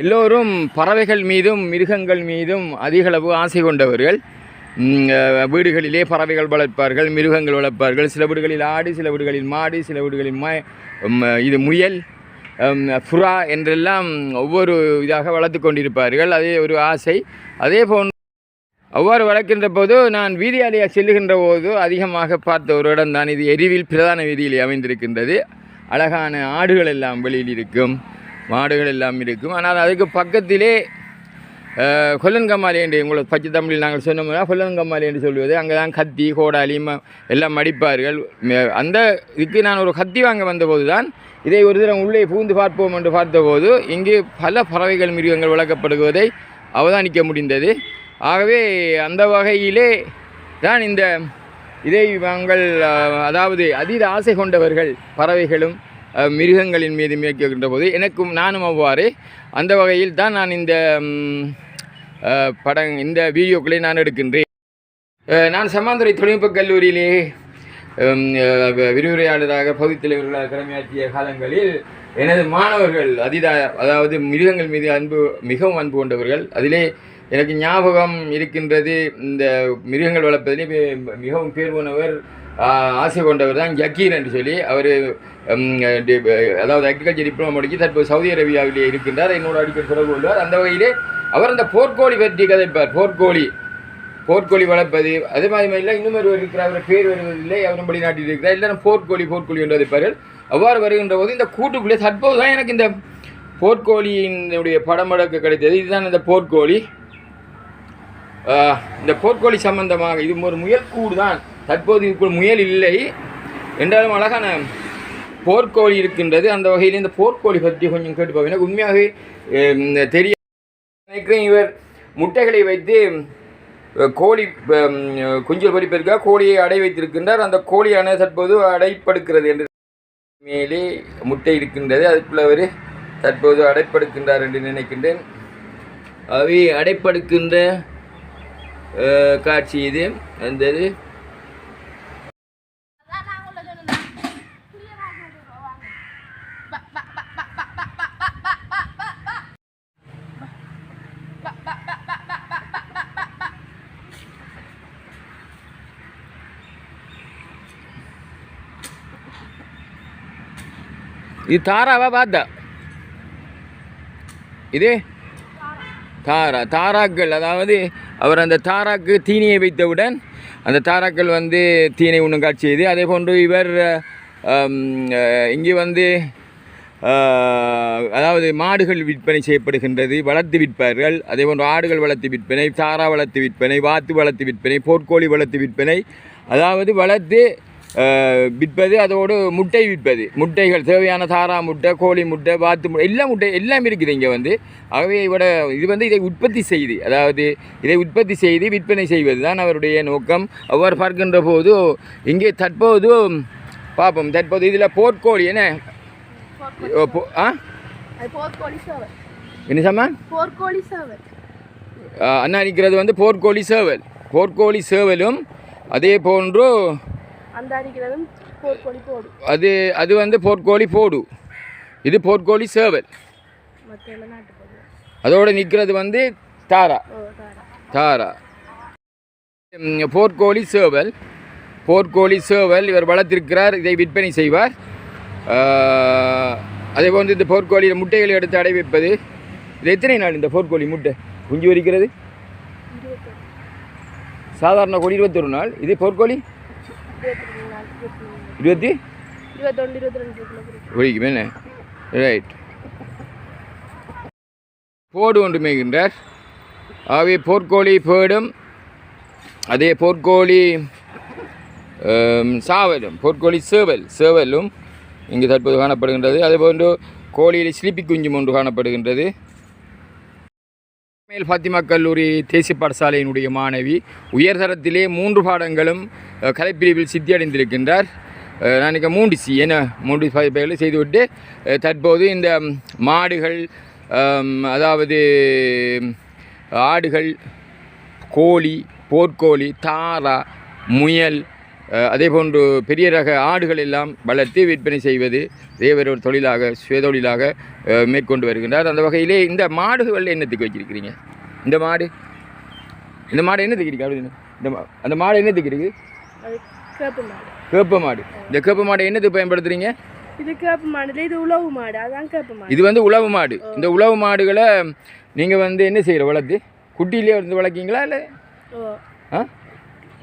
எல்லோரும் பறவைகள் மீதும் மிருகங்கள் மீதும் அதிகளவு ஆசை கொண்டவர்கள். வீடுகளிலே பறவைகள் வளர்ப்பார்கள் மிருகங்கள் வளர்ப்பார்கள். சில வீடுகளில் ஆடு சில வீடுகளில் மாடு சில வீடுகளில் ம இது முயல் ஃபுரா என்றெல்லாம் ஒவ்வொரு இதாக வளர்த்து கொண்டிருப்பார்கள். அதே ஒரு ஆசை. அதே போன்று அவ்வாறு வளர்க்கின்ற போது நான் வீதியாலேயே செல்லுகின்ற போது அதிகமாக பார்த்த ஒரு இடம் தான் இது எரிவில் பிரதான வீதியிலே அமைந்திருக்கின்றது. அழகான ஆடுகள் எல்லாம் வெளியில் இருக்கும். மாடுகள் எல்லாம் இருக்கும். ஆனால் அதுக்கு பக்கத்திலே கொல்லன்கம்மாலி என்று உங்களுக்கு பச்சை தமிழில் நாங்கள் சொன்னோம்னா கொல்லன்கம்மாலி என்று சொல்வது. அங்கே தான் கத்தி கோடாலி ம- எல்லாம் மடிப்பார்கள். அந்த இதுக்கு நான் ஒரு கத்தி வாங்க வந்தபோது தான் இதை ஒரு தினம் உள்ளே பூந்து பார்ப்போம் என்று பார்த்தபோது இங்கு பல பறவைகள் மிருகங்கள் வளர்க்கப்படுவதை அவதானிக்க முடிந்தது. ஆகவே அந்த வகையிலே தான் இந்த இதை நாங்கள் அதாவது அதீத ஆசை கொண்டவர்கள் பறவைகளும் மிருகங்களின் மீது மேற்கின்ற போது எனக்கும் நானும் அவ்வாறு. அந்த வகையில் தான் நான் இந்த படம் இந்த வீடியோக்களை நான் எடுக்கின்றேன். நான் சமாந்துறை தொழில்நுட்ப கல்லூரியிலே விரிவுரையாளராக பகுதித்தலைவர்களாக கடமையாற்றிய காலங்களில் எனது மாணவர்கள் அதிதா அதாவது மிருகங்கள் மீது அன்பு மிகவும் அன்பு கொண்டவர்கள் அதிலே எனக்கு ஞாபகம் இருக்கின்றது இந்த மிருகங்கள் வளர்ப்பதிலே மிகவும் பேர் போனவர் ஆசை கொண்டவர் தான் ஜக்கீர் என்று சொல்லி அவர் அதாவது அக்ரிகல்ச்சர் டிப்ளமோ முடிச்சு தற்போது சவுதி அரேபியாவிலே இருக்கின்றார். என்னோட அடிக்கடி தொடர்பு கொள்வார். அந்த வகையிலே அவர் அந்த போர்க்கோழி பற்றி கதைப்பார். போர்க்கோழி போர்க்கோழி வளர்ப்பது அது மாதிரி இல்லை. இன்னும் ஒருவர் இருக்கிறார். அவர் பேர் வருவதில்லை. அவரும் வெளிநாட்டில் இருக்கிறார். எல்லாரும் போர்க்கோழி போர்க்கோழி என்று வைப்பார்கள் அவ்வாறு வருகின்ற போது இந்த கூட்டுக்குள்ளே தற்போது தான் எனக்கு இந்த போர்க்கோழியினுடைய படம் எடுக்க கிடைத்தது. இதுதான் இந்த போர்க்கோழி. இந்த போர்க்கோழி சம்பந்தமாக இது ஒரு முயற்கூடு தான் தற்போது இதுக்குள் முயல் இல்லை. என்றாலும் அழகான போர்க்கோழி இருக்கின்றது. அந்த வகையில் இந்த போர்க்கோழி பற்றி கொஞ்சம் கேட்டு பார்க்கணும் எனக்கு உண்மையாகவே தெரிய நினைக்கிறேன். இவர் முட்டைகளை வைத்து கோழி குஞ்சல் பொறிப்பதற்காக கோழியை அடை வைத்திருக்கின்றார். அந்த கோழியான தற்போது அடைப்படுக்கிறது என்று மேலே முட்டை இருக்கின்றது. அதுக்குள்ள அவர் தற்போது அடைப்படுக்கின்றார் என்று நினைக்கின்றேன். அவை அடைப்படுக்கின்ற காட்சி இது. அந்த இது இது தாராவா பார்த்தா இது தாரா தாராக்கள் அதாவது அவர் அந்த தாராக்கு தீனியை வைத்தவுடன் அந்த தாராக்கள் வந்து தீனை உண்ணும் காட்சி செய்து அதே போன்று இவர் இங்கே வந்து அதாவது மாடுகள் விற்பனை செய்யப்படுகின்றது வளர்த்து விற்பார்கள் அதே போன்று ஆடுகள் வளர்த்து விற்பனை தாரா வளர்த்து விற்பனை வாத்து வளர்த்து விற்பனை போர்க்கோழி வளர்த்து விற்பனை அதாவது வளர்த்து விற்பது அதோடு முட்டை விற்பது. முட்டைகள் தேவையான தாரா முட்டை கோழி முட்டை வாத்து முட்டை எல்லா முட்டை எல்லாம் இருக்குது இங்கே வந்து. ஆகவே இவட இது வந்து இதை உற்பத்தி செய்து அதாவது இதை உற்பத்தி செய்து விற்பனை செய்வது தான் அவருடைய நோக்கம். அவ்வாறு பார்க்கின்ற போது இங்கே தற்போது பார்ப்போம் தற்போது இதில் போர்க்கோழி என்ன? ஆ? என்ன சம்மா போர்க்கோழி சேவல் அண்ணா நிற்கிறது வந்து போர்க்கோழி சேவல். போர்க்கோழி சேவலும் அதே போன்று அந்த அடிக்கிறதும் போர்க்கோழி போடு. அது அது வந்து போர்க்கோழி போடு. இது போர்க்கோழி சேவல் அதோடு நிற்கிறது வந்து தாரா தாரா போர்க்கோழி சேவல் போர்க்கோழி சேவல் இவர் வளர்த்திருக்கிறார் இதை விற்பனை செய்வார். அதே போன்று இந்த போர்க்கோழி முட்டைகளை எடுத்து அடை வைப்பது. இது எத்தனை நாள் இந்த போர்க்கோழி முட்டை? குஞ்சு வரிக்கிறது? சாதாரண கோழி இருபத்தொரு நாள். இது போர்க்கோழி இருபத்தி? இருபத்தொன்று ரெண்டு ஒழிக்கும் என்ன ரைட் போடு ஒன்று மேய்கின்றார். ஆகவே போர்க்கோழி பேடும். அதே போர்க்கோழி சாவலும். போர்க்கோழி சேவல் சேவலும் இங்கு தற்போது காணப்படுகின்றது. அதேபோன்று கோழியில் சிலிப்பி குஞ்சும் ஒன்று காணப்படுகின்றது. மேல் ஃபாத்திமா கல்லூரி தேசிய பாடசாலையினுடைய மாணவி. உயர்தரத்திலே மூன்று பாடங்களும் கலைப்பிரிவில் சித்தியடைந்திருக்கின்றார். நான் இங்கே மூன்று சி என மூன்று பதிப்புகளை செய்துவிட்டு தற்போது இந்த மாடுகள் அதாவது ஆடுகள் கோழி போர்க்கோழி தாரா முயல் அதே போன்று பெரிய ரக ஆடுகள் எல்லாம் வளர்த்து விற்பனை செய்வது தேவர் ஒரு தொழிலாக சுயதொழிலாக மேற்கொண்டு வருகின்றார். அந்த வகையிலே இந்த மாடுகள் என்னத்துக்கு வச்சிருக்கிறீங்க? இந்த மாடு? இந்த மாடு என்னத்துக்கு இருக்கு அப்படின்னு இந்த மா- அந்த மாடு என்னத்துக்கு இருக்கு? கேப்பு மாடு. கேப்ப மாடு. இந்த கேப்ப மாடை என்னத்துக்கு பயன்படுத்துறீங்க? இது கேப்பு மாடுல இது உழவு மாடு அதான் கேப்பு மாடு. இது வந்து உழவு மாடு. இந்த உழவு மாடுகளை நீங்கள் வந்து என்ன செய்கிற வளர்த்து? குட்டியிலே இருந்து வளர்க்கீங்களா இல்லை? ஆ?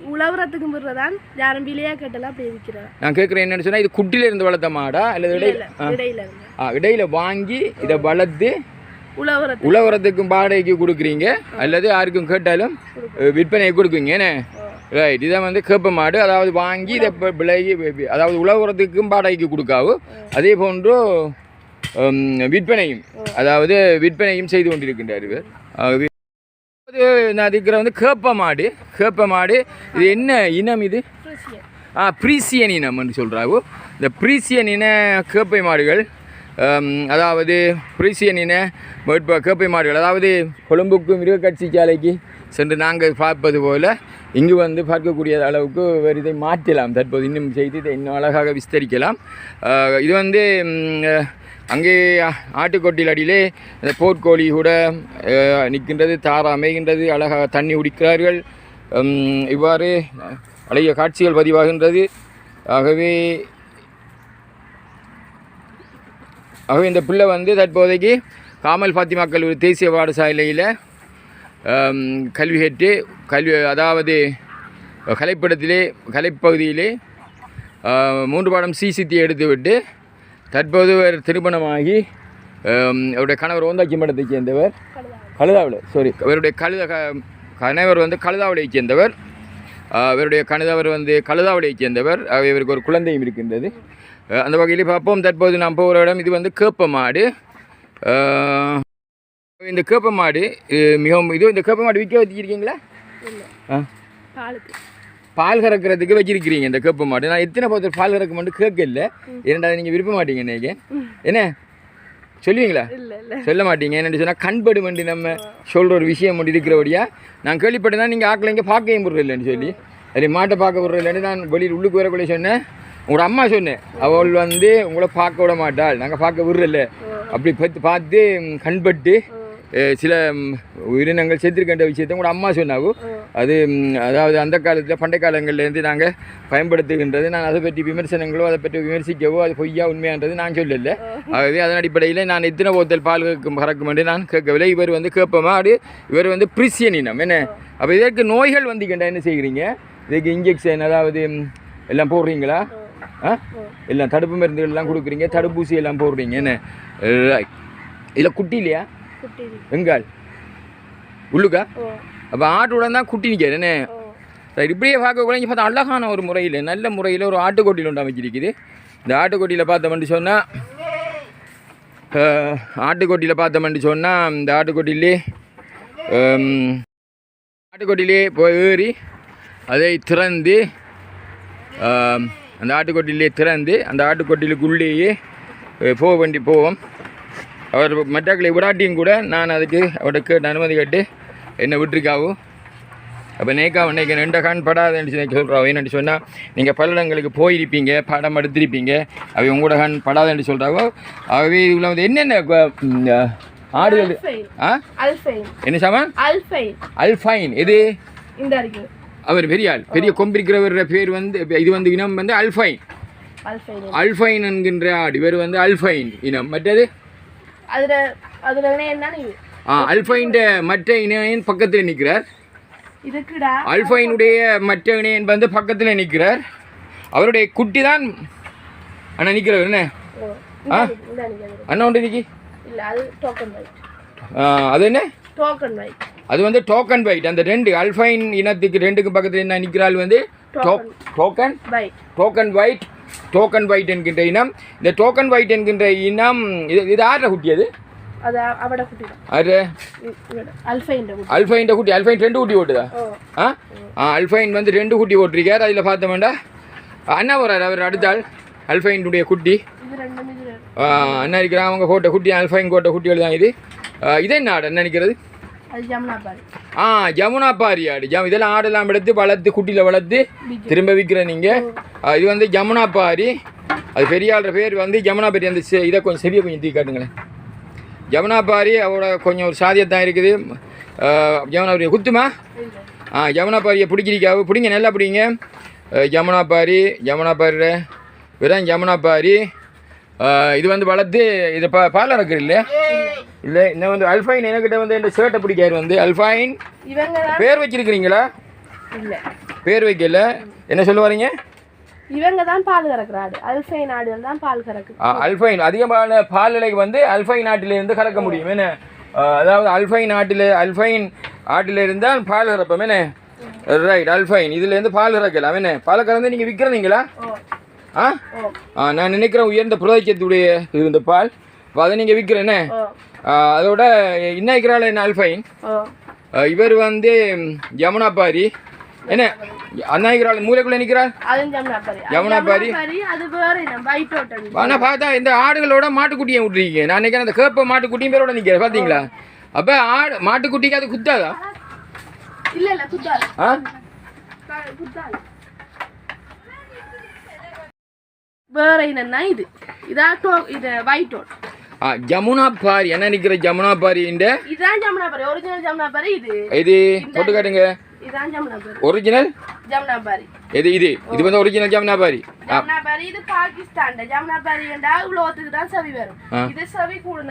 உழவுறதுக்கு முறதான் யாரும் விலையா கேட்டலாம் அப்படி இருக்கிறார் நான் கேட்குறேன் என்னன்னு சொன்னால் இது குட்டியில இருந்து வளர்த்த மாடா? அல்லது இடையில. இடையில இருந்து ஆ இடையில வாங்கி இதை வளர்த்து உழவுறதுக்கு உழவுறதுக்கும் வாடகைக்கு கொடுக்குறீங்க. அல்லது யாருக்கும் கேட்டாலும் விற்பனை கொடுக்குங்க என்ன? ரைட் இதை வந்து கேப்ப மாடு. அதாவது வாங்கி இதை இப்போ விலைக்கு வி- அதாவது உழவுறதுக்கும் வாடகைக்கு கொடுக்காவு. அதே போன்று விற்பனையும் அதாவது விற்பனையும் செய்து கொண்டிருக்கின்றார் இவர். நான் இருக்கிற வந்து கேப்ப மாடு கேப்ப மாடு இது என்ன இனம் இது? ஆ ப்ரீசியன் இனம்னு சொல்கிறாவோ இந்த ப்ரீசியன் இன கேப்பை மாடுகள் அதாவது ப்ரீசியன் இன வேட்ப கேப்பை மாடுகள் அதாவது கொழும்புக்கு மிருகக்காட்சி சாலைக்கு சென்று நாங்கள் பார்ப்பது போல் இங்கு வந்து பார்க்கக்கூடிய அளவுக்கு வேறு இதை மாற்றலாம். தற்போது இன்னும் செய்து இதை இன்னும் அழகாக விஸ்தரிக்கலாம். இது வந்து அங்கே ஆட்டுக்கொட்டில் அடியிலே இந்த போர்க்கோழி கூட நிற்கின்றது தாரா அமைகின்றது அழகாக தண்ணி குடிக்கிறார்கள். இவ்வாறு அழகிய காட்சிகள் பதிவாகின்றது. ஆகவே ஆகவே இந்த பிள்ளை வந்து தற்போதைக்கு காமல் பாத்திமா கல்லூரி தேசிய பாடசாலையில் கல்வி கற்று கல்வி அதாவது கலைப்படத்திலே கலைப்பகுதியிலே மூன்று பாடம் சிசித்தி எடுத்துவிட்டு தற்போது அவர் திருமணமாகி அவருடைய கணவர் ஓந்தாச்சி மடத்தைச் சேர்ந்தவர். கழுதாவில் சாரி அவருடைய கழுத க- கணவர் வந்து கழுதாவளையைச் சேர்ந்தவர். ஆ, இவருடைய கணவர் வந்து கழுதாவளையைச் சேர்ந்தவர். இவருக்கு ஒரு குழந்தையும் இருக்கின்றது. அந்த வகையில் பார்ப்போம். தற்போது நாம் போகிற இடம் இது வந்து கேப்ப மாடு இந்த கேப்ப மாடு மிகவும் இது இந்த கேப்ப மாடு விற்க வச்சிருக்கீங்களா ஆ. பால் கறக்கிறதுக்கு வச்சிருக்கிறீங்க இந்த கேப்ப மாடு. நான் எத்தனை பார்த்து பால் கறக்க மட்டும் கேட்கல. இரண்டாவது நீங்கள் விரும்ப மாட்டீங்க இன்னைக்கு என்ன? சொல்லுவீங்களா? இல்லை இல்லை. சொல்ல மாட்டீங்க. என்னன்னு சொன்னால் கண்படு வண்டி நம்ம சொல்கிற ஒரு விஷயம் மட்டும் இருக்கிறபடியா நான் கேள்விப்பட்டேன். நீங்கள் ஆக்களை இங்கே பார்க்கவும் விடுறதில்லைன்னு சொல்லி. அது மாட்டை பார்க்க விடுறதில்லைன்னு நான் வெளியில் உள்ளுக்கு வரக்குள்ளே சொன்னேன். உங்களோட அம்மா சொன்னேன். அவள் வந்து உங்களை பார்க்க விட மாட்டாள். நாங்கள் பார்க்க விடுறதில்ல. அப்படி பார்த்து பார்த்து கண்பட்டு சில உயிரினங்கள் செத்துருக்கின்ற விஷயத்தை உங்களோட அம்மா சொன்னாவோ. அது அதாவது அந்த காலத்தில் பண்டை காலங்கள்லேருந்து நாங்கள் பயன்படுத்துகின்றது நான் அதை பற்றி விமர்சனங்களோ அதை பற்றி விமர்சிக்கவோ அது பொய்யா உண்மையான்றது நான் சொல்லல. ஆகவே அதன் அடிப்படையில் நான் எத்தனை போத்தல் பால் கேட்கும் கறக்கும் என்று நான் கேட்கவில்லை. இவர் வந்து கேட்பமாடு இவர் வந்து பிரிசியன் இனம் என்ன அப்போ இதற்கு நோய்கள் வந்திக்கின்ற என்ன செய்கிறீங்க? இதுக்கு இன்ஜெக்ஷன் அதாவது எல்லாம் போடுறீங்களா? ஆ? எல்லாம் தடுப்பு மருந்துகள் எல்லாம் கொடுக்குறீங்க தடுப்பூசி எல்லாம் போடுறீங்க என்ன? இதில் குட்டி இல்லையா. எங்கால்? உள்ளுக்கா? அப்போ ஆட்டோட தான் குட்டி நிற்கிறது என்ன ரைட் இப்படியே பார்க்க கூட இங்கே பார்த்தா அழகான ஒரு முறையில் நல்ல முறையில் ஒரு ஆட்டுக்கொட்டியில் ஒன்று அமைச்சிருக்குது இந்த ஆட்டுக்கொட்டியில் பார்த்தோம்னு சொன்னால் ஆட்டுக்கொட்டியில் பார்த்தோம்னு சொன்னால் இந்த ஆட்டுக்கொட்டிலே ஆட்டுக்கொட்டிலே போய் ஏறி அதை திறந்து அந்த ஆட்டுக்கொட்டிலே திறந்து அந்த ஆட்டுக்கொட்டிலுக்குள்ளேயே போக வேண்டி போவோம். அவர் மற்றாக்களை விடாட்டியும் கூட நான் அதுக்கு அவர்கிட்ட கேட்டு அனுமதி கேட்டு என்னை விட்டுருக்காவோ? அப்போ நேக்கா இன்னைக்கு ரெண்ட கண் படாதுன்னு சொல்லி சொல்கிறாவோ என்னென்னு சொன்னால் நீங்கள் பல இடங்களுக்கு போயிருப்பீங்க படம் எடுத்திருப்பீங்க அவை உங்களோட கண் படாதுன்னு சொல்கிறாவோ ஆகவே இதில் வந்து என்னென்ன ஆடுகள்? ஆ? என்ன சாமான் அல்ஃபைன் இது அவர் பெரிய ஆள் பெரிய கொம்பிருக்கிறவர் பேர் வந்து இது வந்து இனம் வந்து அல்ஃபைன் அல்ஃபைன் என்கின்ற ஆடு. இவர் வந்து அல்ஃபைன் இனம். மற்றது? அதுல அதுல என்ன இது ஆ மற்ற இணையன் பக்கத்தில் நிற்கிறார் இதுக்குடா. அல்ஃபைனுடைய மற்ற இணையன் வந்து பக்கத்தில் நிற்கிறார் அவருடைய குட்டி தான் அண்ணா நிற்கிறவர் என்ன? அது. அண்ணா நிற்கி இல்ல அது டோக்கன் வைட் அது என்ன? டோக்கன் வைட் அது வந்து டோக்கன் பைட் அந்த ரெண்டு அல்ஃபைன் இனத்துக்கு ரெண்டுக்கும் பக்கத்தில் என்ன நிற்கிறாள் வந்து? Token white token white token white என்கின்ற இனம். இந்த டோக்கன் ஒயிட் என்கின்ற இனம் இது இது ஆற குட்டி அது குட்டி அல்ஃபைன் குட்டி. அல்ஃபைன் குட்டி. ரெண்டு குட்டி ஓட்டுதா? ஆ? ஆ அல்ஃபைன் வந்து ரெண்டு குட்டி ஓட்டிருக்கார். அதில் பார்த்தோம்டா அண்ணா வர்றார் அவர் அடுத்த ஆள். அல்ஃபைனுடைய குட்டி. அண்ணா இருக்கிறான் அவங்க கோட்டை குட்டி அல்ஃபைன் கோட்டை குட்டிகள் தான் இது. இது ஆடு? என்ன நினைக்கிறது? ஆ ஜமுனா பாரி ஆடு. ஜம் இதெல்லாம் ஆடெல்லாம் எடுத்து வளர்த்து குட்டியில் வளர்த்து திரும்ப விற்கிற நீங்கள் இது வந்து ஜமுனா பாரி. அது பெரிய ஆளுற பேர் வந்து ஜமுனா பாரி. அந்த இதை கொஞ்சம் செவியை கொஞ்சம் தூக்கி காட்டுங்களேன். ஜமுனா பாரி அவரோட கொஞ்சம் ஒரு சாதியத்தான் இருக்குது. ஜமுனா பாரி குத்துமா? ஆ ஜமுனா பாரியை பிடிக்கிறீக்காவு பிடிங்க நல்லா பிடிங்க. ஜமுனா பாரி ஜமுனா பாரி வெறும் ஜமுனா பாரி. இது வந்து வளர்த்து இது பா பால் இறக்குற இல்லை இல்லை இன்னும் வந்து அல்ஃபைன் என்கிட்ட வந்து இந்த ஷர்ட்டை பிடிக்காரு வந்து. அல்ஃபைன் பேர் வச்சிருக்கிறீங்களா? பேர் வைக்கல. என்ன சொல்ல வரீங்க? இவங்க தான் பால் கறக்குற ஆடு அல்ஃபைன் ஆடுகள் தான் பால் கறக்கு அல்ஃபைன் அதிகமான பால் விலைக்கு வந்து அல்ஃபைன் ஆட்டிலிருந்து கறக்க முடியும். என்ன? அதாவது அல்ஃபைன் ஆட்டில் அல்ஃபைன் ஆட்டில் இருந்தால் பால் கறப்போம். என்ன? ரைட் அல்ஃபைன் இதுலேருந்து பால் கறக்கலாம். என்ன? பாலை கறந்து நீங்கள் விற்கிறீங்களா ஆ? நான் நினைக்கிறேன் உயர்ந்த புரதச்சத்துடைய இது இந்த பால். அப்ப அதை நீங்கள் விற்கிறேன்னு அதோட இன்னும் இருக்கிறாள் என்ன அல்ஃபைன். இவர் வந்து யமுனா பாரி. என்ன? அண்ணா இருக்கிறாள் மூலைக்குள்ளே நிற்கிறாள் ஜமுனா பாரி. ஆனால் பார்த்தா இந்த ஆடுகளோட மாட்டுக்குட்டியை விட்டுருக்கீங்க. நான் நினைக்கிறேன் அந்த கேப்ப மாட்டுக்குட்டியும் பேரோட நிற்கிறேன் பார்த்தீங்களா? அப்போ ஆடு மாட்டுக்குட்டிக்கு அது குத்தாதா? இல்ல இல்ல குத்தாது. ஆ? குத்தாது. வேற இனம்னா இது. இதா டோ இது ஒயிட் ஆ ஜமுனா பாரி. என்ன நிற்கிற ஜமுனா பாரின்ற இதான் Jamunapari. Original Jamunapari இது. இது போட்டு காட்டுங்க. இதான் Jamunapari. Original Jamunapari. இது இது இது வந்து ஒரிஜினல் ஜமுனா பாரி ஆ ஜமுனா பாரி இது பாகிஸ்தான் ஜமுனா பாரி என்றா உலகத்துக்கு தான் செவி வரும். இது செவி கூட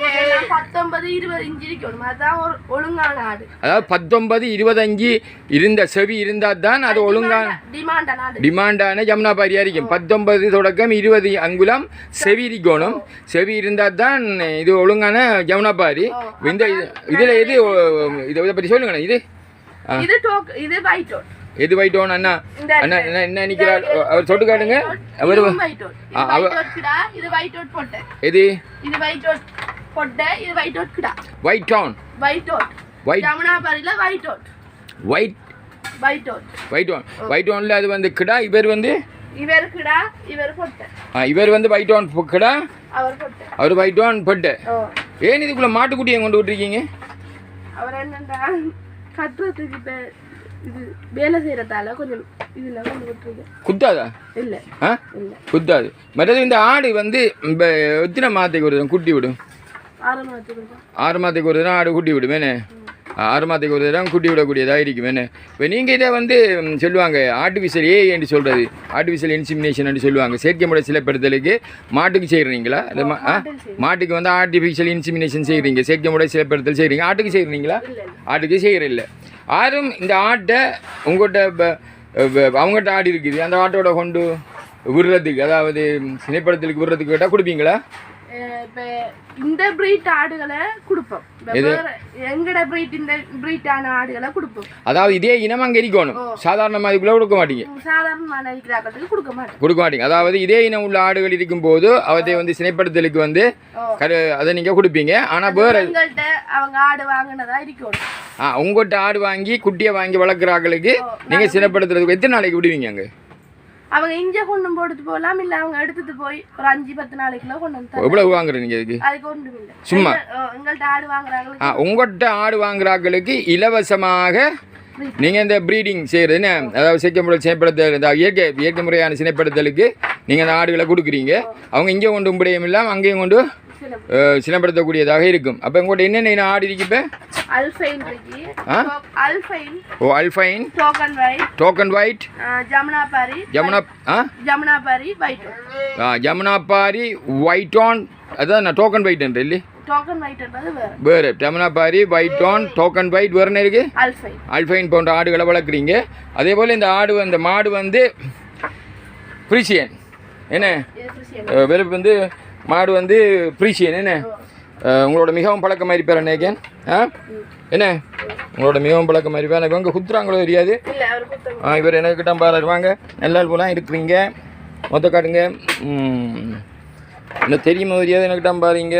இதெல்லாம் பத்தொன்பது இருபது இன்ச்சு இருக்கணும் அதுதான் ஒரு ஒழுங்கான ஆடு அதாவது பத்தொன்பது இருபத்தஞ்சு இருந்த செவி இருந்தால் தான் அது ஒழுங்கான டிமாண்டான டிமாண்டான ஜமுனா பாரியா இருக்கும் பத்தொன்பது தொடக்கம் இருபது அங்குலம் செவி இருக்கணும் செவி இருந்தால் தான் இது ஒழுங்கான ஜமுனா பாரி இந்த இது- இதுல எது இதை பற்றி சொல்லுங்களேன் இது. இது டோக் இது அவுட் எது வைட்டோன் அண்ணா? இந்த அண்ணா என்ன என்ன நிற்கிறார் அவர் தொட்டு காட்டுங்க. அவர் பொட்டை. எது? பொட்டை, ஜமுனாபாரியில white out. White white out. வைட்டோன் வைட்டோனில் அது வந்து கிடா இவர் வந்து? இவர் கிடா, இவர் பொட்டை. ஆ, இவர் வந்து வைட்டோன் கிடா அவர் பொட்டை. அவர் வைட்டோன் பட்டு. ஓ. ஏன் இதுக்குள்ள மாட்டுக்குட்டியை கொண்டு விட்டுருக்கீங்க? அவர் கட்டுறதுக்கு இப்ப இது வேலை செய்யறதால கொஞ்சம் இதுல விட்டுருக்கு குத்தாதா? இல்ல. இல்ல. குத்தாது. மற்றது இந்த ஆடு வந்து எத்தனை மாதத்துக்கு ஒரு குட்டி விடும்? ஆறு மாதத்துக்கு ஒரு ஆடு குட்டி விடும் வேணே ஆறு மாதத்துக்கு ஒரு தடவை குட்டி விடக்கூடியதாக இருக்கும் வேணே இப்போ நீங்கள் இதை வந்து சொல்லுவாங்க ஆர்டிஃபிஷியல் ஏ என்று சொல்கிறது ஆர்டிஃபிஷியல் இன்சிமினேஷன் சொல்லுவாங்க. செயற்கை முறை சிலப்படுத்தலுக்கு மாட்டுக்கு செய்கிறீங்களா இல்லை ஆ? மாட்டுக்கு வந்து ஆர்டிஃபிஷியல் இன்சிமினேஷன் செய்கிறீங்க செயற்கை முறை சிலப்படுத்தல் செய்கிறீங்க ஆட்டுக்கு செய்கிறீங்களா இல்ல இல்ல. ஆட்டுக்கு செய்கிறதில்ல யாரும் இந்த ஆட்டை உங்கள்கிட்ட அவங்ககிட்ட ஆடி இருக்குது அந்த ஆட்டோட கொண்டு விடுறதுக்கு அதாவது சினைப்படத்துக்கு விடுறதுக்கு கேட்டால் கொடுப்பீங்களா? இப்ப இந்த பிரீட் ஆடுகளை கொடுப்போம் எங்கட பிரீட் இந்த பிரீட்டான ஆடுகளை கொடுப்போம் அதாவது இதே இனம் அங்கே இருக்கணும் சாதாரணமாக இதுக்குள்ளே கொடுக்க மாட்டீங்க சாதாரணமான இருக்கிறாக்கிறதுக்கு கொடுக்க மாட்டோம் கொடுக்க மாட்டீங்க அதாவது இதே இனம் உள்ள ஆடுகள் இருக்கும்போது அவற்றை வந்து சினைப்படுத்தலுக்கு வந்து. கரு அதை நீங்கள் கொடுப்பீங்க ஆனால் வேறு அவங்க ஆடு வாங்கினதா இருக்கணும் ஆ உங்கள்கிட்ட ஆடு வாங்கி குட்டியை வாங்கி வளர்க்குற ஆட்களுக்கு நீங்கள் சினைப்படுத்துறதுக்கு எத்தனை நாளைக்கு விடுவீங்க அங்கே அவங்க இங்க கொண்டு போட்டு போகலாம் இல்ல அவங்க எடுத்துட்டு போய் ஒரு அஞ்சு பத்து நாளைக்குள்ள கொண்டு வந்து. எவ்வளவு வாங்குறீங்க அதுக்கு அதுக்கு ஒன்றும் இல்லை. சும்மா? எங்க- ஓ, எங்கள்ட்ட ஆடு வாங்குறாங்களுக்கு ஆ உங்கள்கிட்ட ஆடு வாங்குறாங்களுக்கு இலவசமாக நீங்கள் இந்த ப்ரீடிங் செய்கிறது என்ன? அதாவது சிக்க முறை சினைப்படுத்தல் இந்த இயற்கை இயற்கை முறையான சினைப்படுத்தலுக்கு நீங்கள் அந்த ஆடுகளை கொடுக்குறீங்க. அவங்க இங்கே கொண்டு உம்படையும் இல்லாமல் அங்கேயும் கொண்டு சினைப்படுத்தக்கூடியதாக இருக்கும். அப்போ உங்கள்கிட்ட என்னென்ன ஆடு இருக்கு அல்ஃபைன் இருக்கு? அல்ஃபைன். ஓ Alpine. Token white token white Jamunapari Jamuna ஆ? வைட் ஆ, ஜமுனாபாரி ஒயிட்டான் அதான் நான் டோக்கன் ஒயிட்ன்ற இல்லை டோக்கன் வைட்ன்றது வேற. ஜமுனாபாரி ஒயிட்டான் டோக்கன் ஒயிட் வேறு என்ன இருக்குது அல்ஃபைன். அல்ஃபைன் போன்ற ஆடுகளை வளர்க்குறீங்க. அதே போல் இந்த ஆடு வந்து மாடு வந்து ஃப்ரீசியன் என்ன? வெறுப்பு வந்து மாடு வந்து ஃப்ரீசியன் என்ன? உங்களோட மிகவும் பழக்கமாக இருப்பார் நினைக்கேன் ஆ? என்ன? உங்களோட மிகவும் பழக்கமாக இருப்பார் எனக்கு உங்கள் குத்துறாங்களோ தெரியாது. இவர் எனக்கு கிட்ட பாரு வாங்க. நல்லா போலாம் இருக்கிறீங்க. மொத்த காட்டுங்க. என்ன தெரியுமா தெரியாது எனக்கு கிட்ட பாருங்க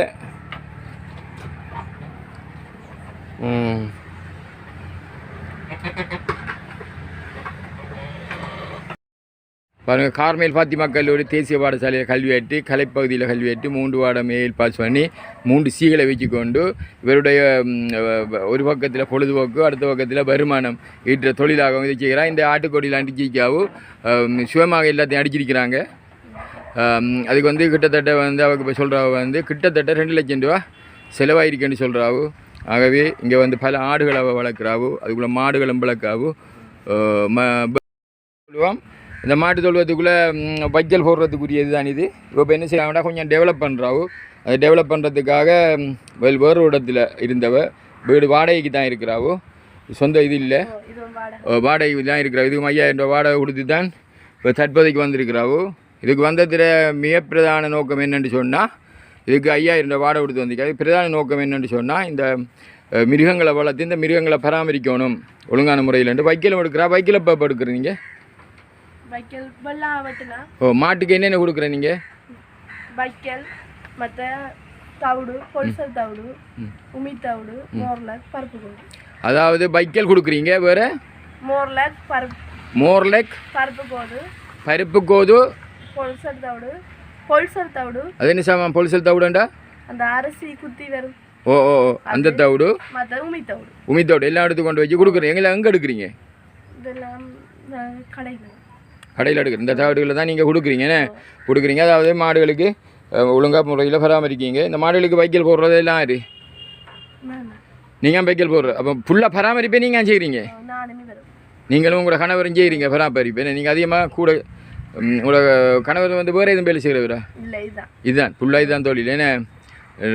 ம். பாருங்கள் கார்மேல் பாத்திமா கல்லூரி தேசிய பாடசாலையில் கல்வியாட்டு கலைப்பகுதியில் கல்வியாட்டு மூன்று வாடம் மேல் பாஸ் பண்ணி மூன்று சீகளை வச்சுக்கொண்டு இவருடைய ஒரு பக்கத்தில் பொழுதுபோக்கு அடுத்த பக்கத்தில் வருமானம் ஈட்டுற தொழிலாகவும் இதை செய்கிறார். இந்த ஆட்டுக்கொடியில் அடிச்சிக்காவும் சுயமாக எல்லாத்தையும் அடிச்சிருக்கிறாங்க. அதுக்கு வந்து கிட்டத்தட்ட வந்து அவங்க இப்போ சொல்கிறாவ வந்து கிட்டத்தட்ட ரெண்டு லட்சம் ரூபா செலவாயிருக்குன்னு சொல்கிறாவு ஆகவே இங்கே வந்து பல ஆடுகளை வளர்க்குறாவோ வளர்க்குறாவு அதுக்குள்ளே மாடுகளும் வளர்க்காவோ ம சொல்லுவோம். இந்த மாட்டு தொழுவத்துக்குள்ளே வைக்கல் போடுறதுக்குரியது தான் இது. இப்போ என்ன செய்யறாங்கன்னா கொஞ்சம் டெவலப் பண்ணுறாவு அதை டெவலப் பண்ணுறதுக்காக வேறு வேறு இடத்துல இருந்தவ வீடு வாடகைக்கு தான் இருக்கிறாவோ. சொந்த இது இல்லை. ஓ, இது ஒரு வாடகை. அஹ் வாடகை தான் இருக்கிறா இதுக்கு ஐயாயிரம் ரூபாய் வாடகை கொடுத்து தான் இப்போ தற்போதைக்கு வந்திருக்கிறாவோ. இதுக்கு வந்ததில் மிக பிரதான நோக்கம் என்னன்னு சொன்னால் இதுக்கு ஐயாயிரம் ரூபாய் வாடகை கொடுத்து வந்திருக்காது பிரதான நோக்கம் என்னன்னு சொன்னால் இந்த மிருகங்களை வளர்த்து இந்த மிருகங்களை பராமரிக்கணும். ஒழுங்கான முறையில். வைக்கல எடுக்கிறா? வைக்கல இப்போ எடுக்கிறீங்க? வைக்கல் வெள்ளம் வெட்டினா ஓ மாட்டுக்கு என்னென்ன கொடுக்குற நீங்கள் வைக்கல் மற்ற தவிடு பொலிசல் தவிடு உமி தவிடு மோர்லக் பருப்பு கோடு அதாவது வைக்கல் கொடுக்குறீங்க வேறு? மோர்லக் பருப்பு. மோர்லெக் பருப்பு கோடு பருப்பு கோது. பொலிசல் தவிடு. பொலிசல் தவிடு. அது என்ன சாமான் பொலிசல் தவிடுண்டா? அந்த அரிசி குத்தி வரும். ஓ ஓ அந்த தவிடு. மற்ற உமி தவிடு. உமி தவிடு எல்லாம் எடுத்து கொண்டு வச்சு கொடுக்குறீங்க. எங்களை எங்கே எடுக்கிறீங்க? இதெல்லாம் கடைகள் கடையில் எடுக்கிற இந்த தவிடுகளை தான் நீங்கள் கொடுக்குறீங்க என்ன? கொடுக்குறீங்க அதாவது மாடுகளுக்கு ஒழுங்காக முறையில் பராமரிக்கீங்க இந்த மாடுகளுக்கு வைக்கல் போடுறதெல்லாம் யாரு? நான். நீங்கள் வைக்கல் போடுற அப்போ ஃபுல்லாக பராமரிப்பே நீங்கள் செய்கிறீங்க நீங்களும் உங்களோட கணவரும் செய்கிறீங்க பராமரிப்பு என்ன? நீங்கள் அதிகமாக கூட உங்களோட கணவர் வந்து வேறு எதுவும் வேலை செய்கிறவரா? இதுதான். ஃபுல்லாக இதுதான் தொழில் என்ன?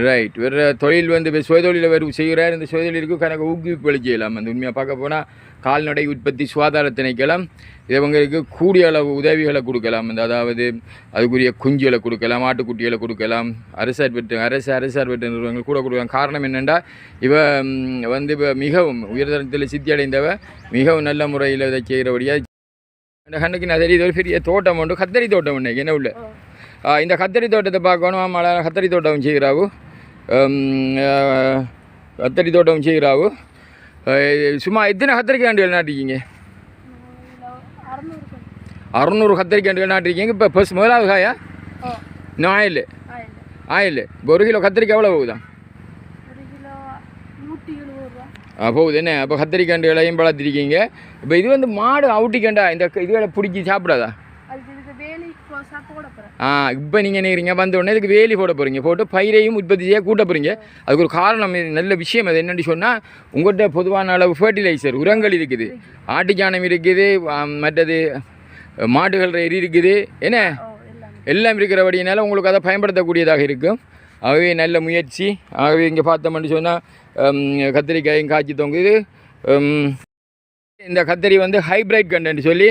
ரைட் வேறு தொழில் வந்து இப்போ சுயதொழிலை வேறு செய்கிறார் இந்த சுயதொழிலுக்கு கணக்கு ஊக்குவிப்பு செய்யலாம் அந்த உண்மையாக பார்க்க போனால் கால்நடை உற்பத்தி சுகாதார திணைக்களம் இவங்களுக்கு கூடிய அளவு உதவிகளை கொடுக்கலாம். இந்த அதாவது அதுக்குரிய குஞ்சுகளை கொடுக்கலாம் ஆட்டுக்குட்டிகளை கொடுக்கலாம் அரசார் பெற்று அரசு அரசார் பெற்ற நிறுவனங்கள் கூட கொடுக்கலாம். காரணம் என்னென்னா இவ வந்து இப்போ மிகவும் உயர்தரத்தில் சித்தி அடைந்தவ மிகவும் நல்ல முறையில் இதை செய்கிறபடியாக இந்த கண்ணுக்கு நான் தெரியுது ஒரு பெரிய தோட்டம் உண்டு கத்தரி தோட்டம் உண்டு என்ன உள்ள? இந்த கத்தரி தோட்டத்தை பார்க்கணும் ஆமாம் கத்தரி தோட்டம் செய்கிறாவு. கத்தரி தோட்டம் செய்கிறாவு. சும்மா எத்தனை கத்திரிக்காண்டுகள் நாட்டிக்கிங்க அறநூறு கத்திரிக்காண்டுகள் நாட்டிருக்கீங்க இப்போ ஃபர்ஸ்ட் முதலாவது காயா? இன்னும் ஆயில் ஆயில் இப்போ ஒரு கிலோ கத்திரிக்காய் எவ்வளோ போகுதா? போகுது. என்ன? அப்போ கத்திரிக்காண்டுகளையும் வளர்த்திருக்கீங்க. இப்போ இது வந்து மாடு அவுட்டிக்கண்டா? இந்த இதுகளை பிடிச்சி சாப்பிடாதா? ஆ இப்போ நீங்கள் நினைக்கிறீங்க வந்த உடனே இதுக்கு வேலி போட போகிறீங்க போட்டு பயிரையும் உற்பத்தி செய்ய கூட்ட போகிறீங்க அதுக்கு ஒரு காரணம் நல்ல விஷயம். அது என்னன்னு சொன்னால் உங்கள்கிட்ட பொதுவான அளவு ஃபர்டிலைசர் உரங்கள் இருக்குது. ஆட்டுச்சாணம் இருக்குது மற்றது மாடுகள் எரி இருக்குது. என்ன? எல்லாமே. இருக்கிறபடினால உங்களுக்கு அதை பயன்படுத்தக்கூடியதாக இருக்கும். ஆகவே நல்ல முயற்சி. ஆகவே இங்கே பார்த்தோம்னு சொன்னால் கத்திரிக்காயும் காய்ச்சி தொங்குது. இந்த கத்திரி வந்து ஹைப்ரைட் கண்டென்ட் சொல்லி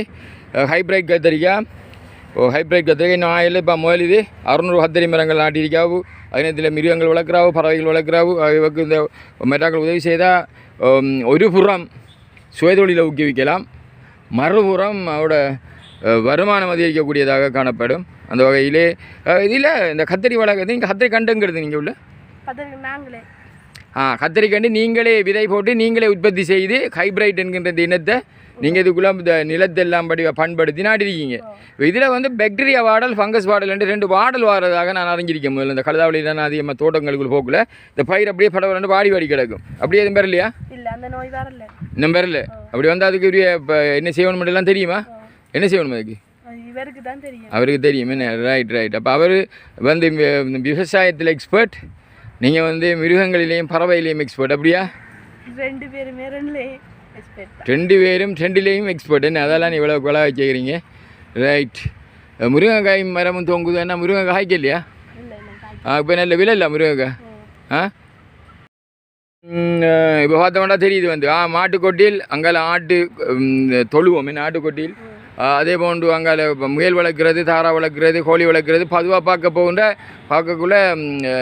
ஹைப்ரைட் கத்திரிக்காய் ஓ ஹைப்ரைட் கத்திரிக்காய் இன்னும் ஆயில் இப்போ முதல் இது அறுநூறு கத்திரி மரங்கள் நாட்டியிருக்காவு. அதினத்தில் மிருகங்கள் வளர்க்குறாவு பறவைகள் வளர்க்குறாவு. இவருக்கு இந்த மெட்டாக்கள் உதவி செய்தால் ஒரு புறம் சுயதொழிலை ஊக்குவிக்கலாம். மறுபுறம் அவரோட வருமானம் அதிகரிக்கக்கூடியதாக காணப்படும். அந்த வகையிலே இதில் இந்த கத்திரி வளர்க்குறது இங்கே கத்திரி கண்டுங்கிறது நீங்கள் உள்ள? நாங்களே. ஆ கத்திரிக்கண்டு நீங்களே விதை போட்டு நீங்களே உற்பத்தி செய்து ஹைப்ரைட் என்கின்ற இந்த இனத்தை நீங்கள் இதுக்குள்ளே இந்த நிலத்தெல்லாம் படி பண்படுத்தி நாட்டிருக்கீங்க இதில் வந்து பாக்டீரியா வாடல் ஃபங்கஸ் வாடல் என்று ரெண்டு வாடல் வாரதாக நான் அறிஞ்சிருக்கேன். முதல்ல இந்த கழுதாவளியில் நான் அதிகமாக தோட்டங்களுக்குள்ள போகல. இந்த பயிர் அப்படியே படவரண்டு வாடி வாடி கிடக்கும். அப்படியே எதுவும் பெறலையா இல்லை அந்த நோய் வரல. இன்னும் பெறல அப்படி வந்து அதுக்கு என்ன செய்யணும் எல்லாம் தெரியுமா? என்ன செய்யணும் அதுக்கு அது இவருக்கு தான் தெரியும். அவருக்கு தெரியும். என்ன? ரைட் ரைட் அப்போ அவர் வந்து விவசாயத்தில் எக்ஸ்பர்ட் நீங்கள் வந்து மிருகங்களிலேயும் பறவையிலையும் எக்ஸ்பர்ட் அப்படியா? ரெண்டு பேருமே எக்ஸ்பெக்ட் ரெண்டு பேரும் ரெண்டுலேயும் எக்ஸ்பர்ட் என்ன? அதெல்லாம் இவ்வளோ கொலை வச்சுக்கிறீங்க ரைட் முருங்கைக்காய் மரமும் தொங்குது? என்ன? முருங்கைக்காய் இல்லையா? இப்போ நல்ல விலை இல்லை முருங்கைக்காய் ஆ? இப்போ பார்த்தோம்னா தெரியுது வந்து. ஆ மாட்டுக்கொட்டியில் அங்கால ஆட்டு தொழுவோம். என்ன? ஆட்டுக்கொட்டியில் அதே போன்று அங்கே முயல் வளர்க்குறது தாரா வளர்க்குறது கோழி வளர்க்குறது பொதுவாக பார்க்க போகின்ற பார்க்கக்குள்ள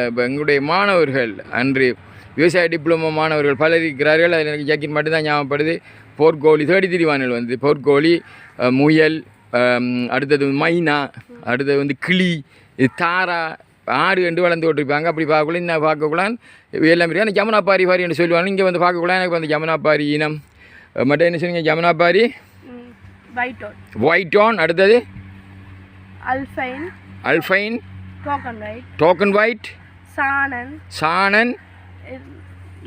இப்போ எங்களுடைய மாணவர்கள் அன்று விவசாய டிப்ளமோ மாணவர்கள் பலர் இருக்கிறார்கள் அதில் எனக்கு ஜாக்கெட் மட்டும்தான் ஞாபகப்படுது போர்க்கோழி தேடி திரிவானல் வந்து போர்க்கோழி முயல் அடுத்தது மைனா அடுத்தது வந்து கிளி தாரா ஆடு கண்டு வளர்ந்து கொண்டிருப்பாங்க அப்படி பார்க்கக்குள்ள என்ன பார்க்கக்குள்ளான் எல்லாம் இருக்குது ஆனால் ஜமுனாப்பாரி பாரி என்று சொல்லுவாங்க இங்கே வந்து பார்க்கக்குள்ள எனக்கு வந்து ஜமுனாப்பாரி இனம் மட்டும் என்ன சொன்னீங்க Jamunapari white out white on அடுத்தது? Alpine Alpine token right token white Saanen Saanen இரு-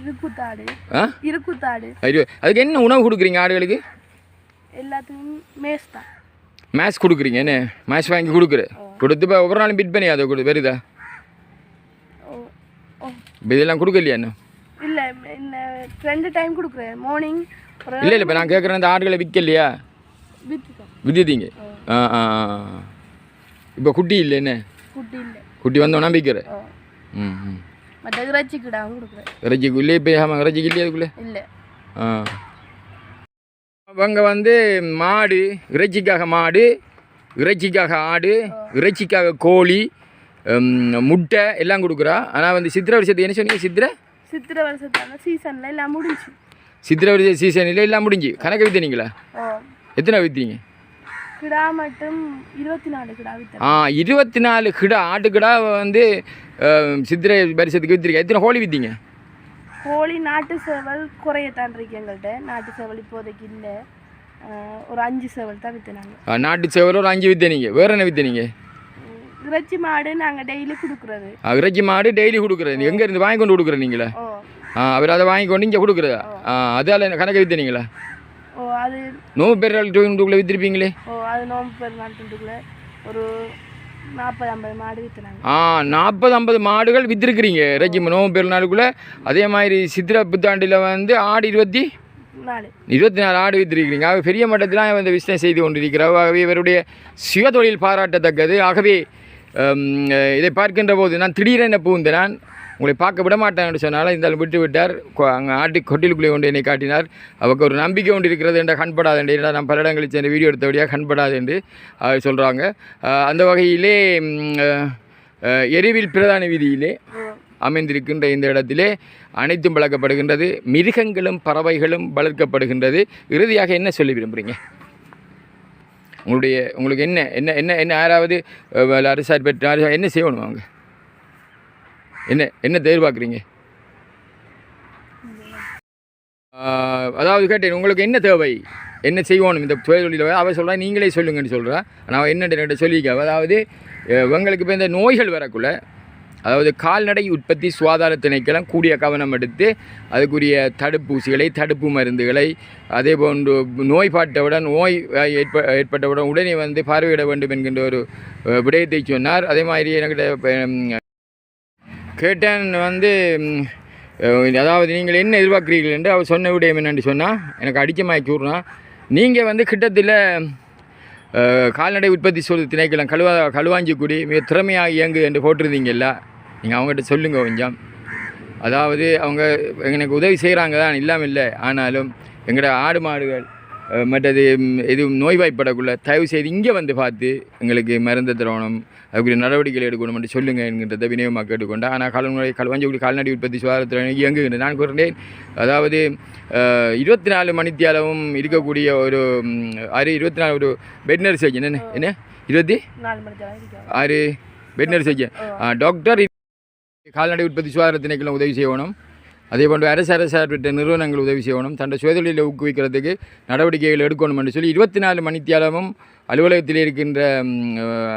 இருக்குத்தாடு ஆ? இருக்குத்தாடு ஐயோ அதுக்கு என்ன உணவு கொடுக்குறீங்க ஆடுகளுக்கு? எல்லாத்துக்கும் மேஸ் தான். மேட்ச் கொடுக்குறீங்க என்ன? மேட்ச் வாங்கி கொடுக்குற? கொடுத்து இப்போ ஒவ்வொரு நாளும் பிட் பண்ணி அதை கொடு வருதா இப்போ இதெல்லாம் கொடுக்கலையா இன்னும் இல்லை ரெண்டு டைம் கொடுக்குறேன். மார்னிங் இல்லை இல்லை இப்போ நான் கேட்குறேன் அந்த ஆடுகளை விற்கலையா? வித்துட்டீங்க ஆ. ஆ இப்போ குட்டி இல்லை என்ன? குட்டி விற்கிற ஓ ம் ம். இறைச்சிக்கு இல்லையே இப்போ ஆமாம் இறைச்சிக்கு இல்லையா அதுக்குள்ளே இல்லை. ஆ. அவங்க வந்து மாடு இறைச்சிக்காக மாடு இறைச்சிக்காக ஆடு இறைச்சிக்காக கோழி முட்டை எல்லாம் கொடுக்குறா. ஆனால் வந்து சித்திரை வருஷத்துக்கு என்ன சொன்னீங்க சித்திரை? சித்திரை வருஷத்தான சீசனில் எல்லாம் முடிஞ்சு. சித்திரை வருஷ சீசனில் எல்லாம் முடிஞ்சு. கணக்கு விற்றுனீங்களா எத்தனை விற்றீங்க கிடா மட்டும் இருபத்தி நாலு கிடா ஆ இருபத்தி நாலு கிடா ஆட்டுக்கிடா வந்து சித்திரை வருஷத்துக்கு விற்றுருக்கேன் எத்தனை கோழி விற்றீங்க கோழி நாட்டு சேவல் குறையத்தான் இருக்கு எங்கள்கிட்ட. நாட்டு சேவல் இப்போதைக்கு இல்லை. ஒரு அஞ்சு சேவல் தான் விற்றுனாங்க நாட்டு சேவல் ஒரு அஞ்சு விற்றனீங்க வேற என்ன விற்றனீங்க இறைச்சி மாடு நாங்கள் டெய்லி கொடுக்குறது. இறைச்சி மாடு டெய்லி கொடுக்குறது. எங்கே இருந்து வாங்கி கொண்டு கொடுக்குற நீங்களா? ஓ. ஆ அவர் அதை வாங்கி கொண்டு இங்கே கொடுக்குறதா? ஆ அதால் கணக்கு விற்றனீங்களா அது நூறு பேர் டூக்குள்ளே விற்றுருப்பீங்களே ஓ அது நோம்பு பெருநாள் துண்டுக்குள்ள ஒரு நாற்பது ஐம்பது மாடு விற்றுனாங்க ஆ நாற்பது ஐம்பது மாடுகள் விற்றுருக்குறீங்க இறைச்சி நோம்பு பெருநாளுக்குள்ளே அதே மாதிரி சித்திரை புத்தாண்டில் வந்து ஆடு இருபத்தி நாலு. இருபத்தி நாலு ஆடு வைத்திருக்கிறீங்க. ஆக பெரிய மட்டத்தில் இந்த பிஸ்னஸ் செய்து கொண்டிருக்கிறார். ஆகவே இவருடைய சுய தொழில் பாராட்டத்தக்கது. ஆகவே இதை பார்க்கின்ற போது நான் திடீரென பூந்தேன் உங்களை பார்க்க விட மாட்டேன் சொன்னால் இந்த விட்டு விட்டார் அங்கே ஆட்டி கொட்டிலுக்குள்ளே கொண்டு என்னை காட்டினார். அவருக்கு ஒரு நம்பிக்கை கொண்டு இருக்கிறது என்ற கண்படாது என்று. நான் பல இடங்களில் சென்று வீடியோ எடுத்தபடியாக கண்படாது என்று அவர் சொல்கிறாங்க அந்த வகையிலே எரிவில் பிரதான வீதியிலே அமைந்திருக்கின்ற இந்த இடத்திலே அனைத்தும் வளர்க்கப்படுகின்றது. மிருகங்களும் பறவைகளும் வளர்க்கப்படுகின்றது. இறுதியாக என்ன சொல்லி விரும்புகிறீங்க உங்களுடைய உங்களுக்கு என்ன என்ன என்ன என்ன யாராவது அரசார் பெற்ற என்ன செய்யணும் அவங்க? என்ன என்ன எதிர்பார்க்குறீங்க? அதாவது கேட்டேன் உங்களுக்கு என்ன தேவை? என்ன செய்வோம் இந்த தொழிலில் அவர் சொல்கிறா நீங்களே சொல்லுங்கன்னு சொல்கிறா நான் என்ன சொல்லிக்க அதாவது உங்களுக்கு இப்போ இந்த நோய்கள் வரக்குள்ள அதாவது கால்நடை உற்பத்தி சுகாதார திணைக்கெல்லாம் கூடிய கவனம் எடுத்து அதுக்குரிய தடுப்பூசிகளை தடுப்பு மருந்துகளை அதே போன்று நோய்பாட்டவுடன் நோய் ஏற்ப ஏற்பட்டவுடன் உடனே வந்து பார்வையிட வேண்டும் என்கின்ற ஒரு விடயத்தை சொன்னார். அதே மாதிரி என்கிட்ட கேட்டேன் வந்து அதாவது நீங்கள் என்ன எதிர்பார்க்குறீர்கள் என்று அவர் சொன்ன விடயம் என்னென்னு சொன்னால் எனக்கு அடிக்கமாக்கி விட்றான் நீங்கள் வந்து கிட்டத்தில் கால்நடை உற்பத்தி சொல் திணைக்கலாம் கழுவா கழுவாஞ்சிக்குடி மிக திறமையாக இயங்கு என்று போட்டிருந்தீங்கல்ல நீங்கள் அவங்ககிட்ட சொல்லுங்கள் கொஞ்சம். அதாவது அவங்க எனக்கு உதவி செய்கிறாங்க தான் இல்லாமல் இல்லை. ஆனாலும் எங்களோட ஆடு மாடுகள் மற்றது ம், இது நோய்வாய்ப்படக்குள்ள தயவு செய்து இங்கே வந்து பார்த்து எங்களுக்கு மருந்து தரணும் அதுக்குரிய நடவடிக்கைகள் எடுக்கணும் என்று சொல்லுங்க என்கின்றதை விநியோகமாக கேட்டுக்கொண்டேன். ஆனால் கால்நடை கல்வாஞ்சிக்குடி கால்நடை உற்பத்தி சுகாதாரத்துறை இயங்குகின்றன நான் கூறினேன். அதாவது இருபத்தி நாலு மணித்தியாலமும் இருக்கக்கூடிய ஒரு ஆறு இருபத்தி நாலு ஒரு பெட்னர் சர்ஜன் என்ன என்ன? இருபத்தி? ஆறு பெட்னர் சர்ஜன் டாக்டர் கால்நடை உற்பத்தி சுகாதார திணைக்களம் உதவி செய்யணும். அதே போன்று அரசு அரசார்பிட்ட நிறுவனங்கள் உதவி செய்யணும் தன்னுடைய சுயதொழிலை ஊக்குவிக்கிறதுக்கு நடவடிக்கைகள் எடுக்கணும் என்று சொல்லி இருபத்தி நாலு மணித்தியாலமும் அலுவலகத்தில் இருக்கின்ற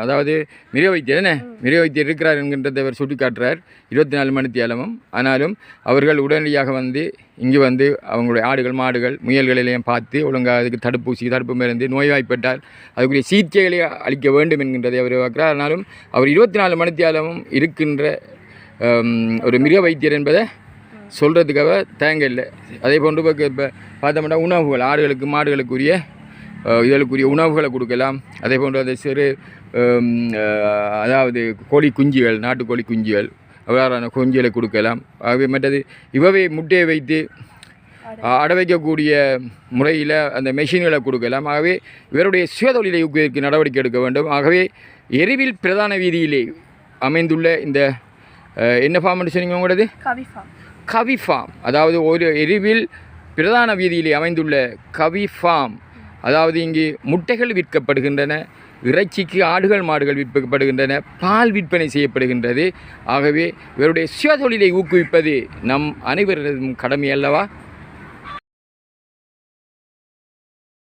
அதாவது மிருக வைத்தியர் என்ன? மிருக வைத்தியர் இருக்கிறார் என்கின்றதை அவர் சுட்டிக்காட்டுறார். இருபத்தி நாலு மணித்தியாலமும். ஆனாலும் அவர்கள் உடனடியாக வந்து இங்கு வந்து அவங்களுடைய ஆடுகள் மாடுகள் முயல்களிலையும் பார்த்து ஒழுங்காக அதுக்கு தடுப்பூசி தடுப்பு மருந்து நோய்வாய்ப்பட்டால் அதுக்குரிய சிகிச்சைகளை அளிக்க வேண்டும் என்கின்றதை அவர் பார்க்கிறார். ஆனாலும் அவர் இருபத்தி நாலு மணித்தியாலமும் இருக்கின்ற ஒரு மிருக வைத்தியர் என்பதை சொல்கிறதுக்காக தேங்க இல்லை. அதே போன்று இப்போ இப்போ பார்த்தோம்னா உணவுகள் ஆடுகளுக்கு மாடுகளுக்குரிய இதழுக்குரிய உணவுகளை கொடுக்கலாம். அதே போன்று அந்த சிறு அதாவது கோழி குஞ்சுகள் நாட்டுக்கோழி குஞ்சுகள் அவ்வாறான குஞ்சுகளை கொடுக்கலாம். ஆகவே மற்றது இவவை முட்டையை வைத்து அட வைக்கக்கூடிய முறையில் அந்த மெஷின்களை கொடுக்கலாம். ஆகவே இவருடைய சுயதொழிலை ஊக்குவிக்க நடவடிக்கை எடுக்க வேண்டும். ஆகவே எரிவில் பிரதான வீதியிலே அமைந்துள்ள இந்த என்ன ஃபார்ம் சொன்னீங்க உங்களது? Kavi farm Kavi farm. அதாவது ஒரு எரிவில் பிரதான வீதியிலே அமைந்துள்ள கவி ஃபார்ம். அதாவது இங்கு முட்டைகள் விற்கப்படுகின்றன இறைச்சிக்கு ஆடுகள் மாடுகள் விற்கப்படுகின்றன பால் விற்பனை செய்யப்படுகின்றது. ஆகவே இவருடைய சுயதொழிலை ஊக்குவிப்பது நம் அனைவரதும் கடமை அல்லவா?